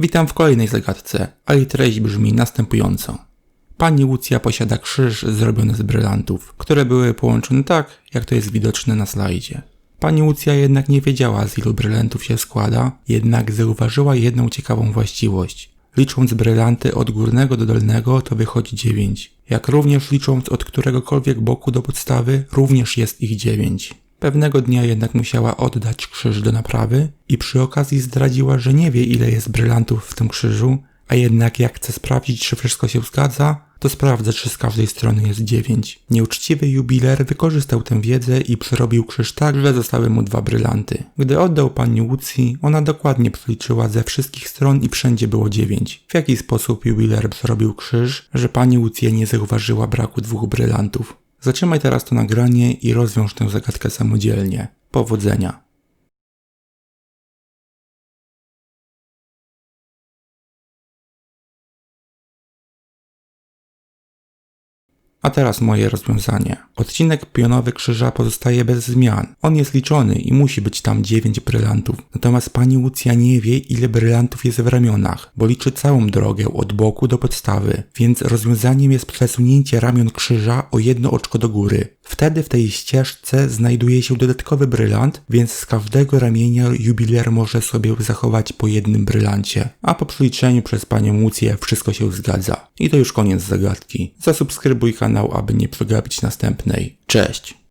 Witam w kolejnej zagadce, a jej treść brzmi następująco. Pani Łucja posiada krzyż zrobiony z brylantów, które były połączone tak, jak to jest widoczne na slajdzie. Pani Łucja jednak nie wiedziała, z ilu brylantów się składa, jednak zauważyła jedną ciekawą właściwość. Licząc brylanty od górnego do dolnego, to wychodzi 9. Jak również licząc od któregokolwiek boku do podstawy, również jest ich 9. Pewnego dnia jednak musiała oddać krzyż do naprawy i przy okazji zdradziła, że nie wie ile jest brylantów w tym krzyżu, a jednak jak chce sprawdzić, czy wszystko się zgadza, to sprawdza, czy z każdej strony jest 9. Nieuczciwy jubiler wykorzystał tę wiedzę i przerobił krzyż tak, że zostały mu dwa brylanty. Gdy oddał pani Łucji, ona dokładnie przeliczyła ze wszystkich stron i wszędzie było 9. W jaki sposób jubiler przerobił krzyż, że pani Łucja nie zauważyła braku dwóch brylantów? Zatrzymaj teraz to nagranie i rozwiąż tę zagadkę samodzielnie. Powodzenia. A teraz moje rozwiązanie. Odcinek pionowy krzyża pozostaje bez zmian. On jest liczony i musi być tam 9 brylantów. Natomiast pani Łucja nie wie, ile brylantów jest w ramionach, bo liczy całą drogę od boku do podstawy, więc rozwiązaniem jest przesunięcie ramion krzyża o jedno oczko do góry. Wtedy w tej ścieżce znajduje się dodatkowy brylant, więc z każdego ramienia jubiler może sobie zachować po jednym brylancie. A po przeliczeniu przez panią Łucję wszystko się zgadza. I to już koniec zagadki. Zasubskrybuj kanał, aby nie przegapić następnej. Cześć!